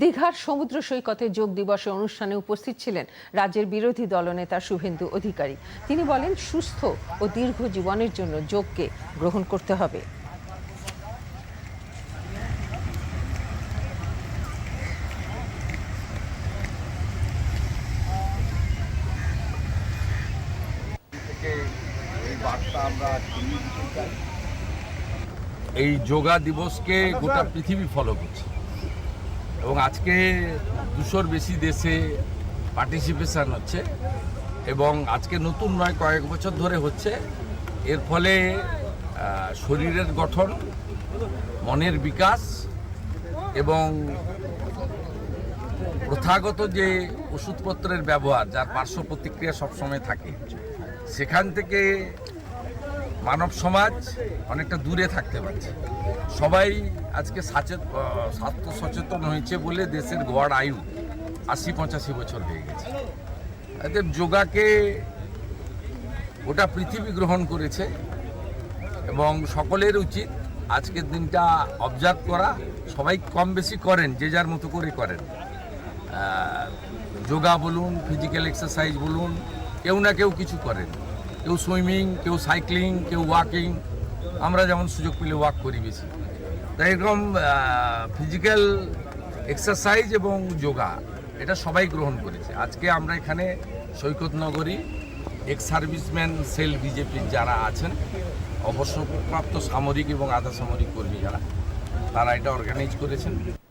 দীঘার সমুদ্র সৈকতে যোগ দিবসের অনুষ্ঠানে উপস্থিত ছিলেন রাজ্যের বিরোধী দলনেতা শুভেন্দু অধিকারী। তিনি বলেন, সুস্থ ও দীর্ঘ জীবনের জন্য যোগকে গ্রহণ করতে হবে। এই যোগা দিবসকে গোটা পৃথিবী ফলো করছে। এবং আজকে দুশোর বেশি দেশে পার্টিসিপেশন হচ্ছে এবং আজকে নতুন নয়, কয়েক বছর ধরে হচ্ছে। এর ফলে শরীরের গঠন, মনের বিকাশ এবং প্রথাগত যে ওষুধপত্রের ব্যবহার, যার পার্শ্ব প্রতিক্রিয়া সবসময় থাকে, সেখান থেকে মানব সমাজ অনেকটা দূরে থাকতে পারছে। সবাই আজকে সচেত স্বাস্থ্য সচেতন হয়েছে বলে দেশের গড় আয়ু আশি পঁচাশি বছর হয়ে গেছে। এতে যোগাকে গোটা পৃথিবী গ্রহণ করেছে এবং সকলের উচিত আজকের দিনটা অবজার্ভ করা। সবাই কম বেশি করেন, যে যার মতো করে করেন। যোগা বলুন ফিজিক্যাল এক্সারসাইজ বলুন, কেউ না কেউ কিছু করেন। কেউ সুইমিং, কেউ সাইক্লিং, কেউ ওয়াকিং। আমরা যেমন সুযোগ পেলে ওয়াক করি বেশি। তাই এরকম ফিজিক্যাল এক্সারসাইজ এবং যোগা, এটা সবাই গ্রহণ করেছে। আজকে আমরা এখানে সৈকত নগরী এক্স সার্ভিসম্যান সেল বিজেপির যারা আছেন, অবসরপ্রাপ্ত সামরিক এবং আধা সামরিক কর্মী যারা তারা এটা অর্গানাইজ করেছেন।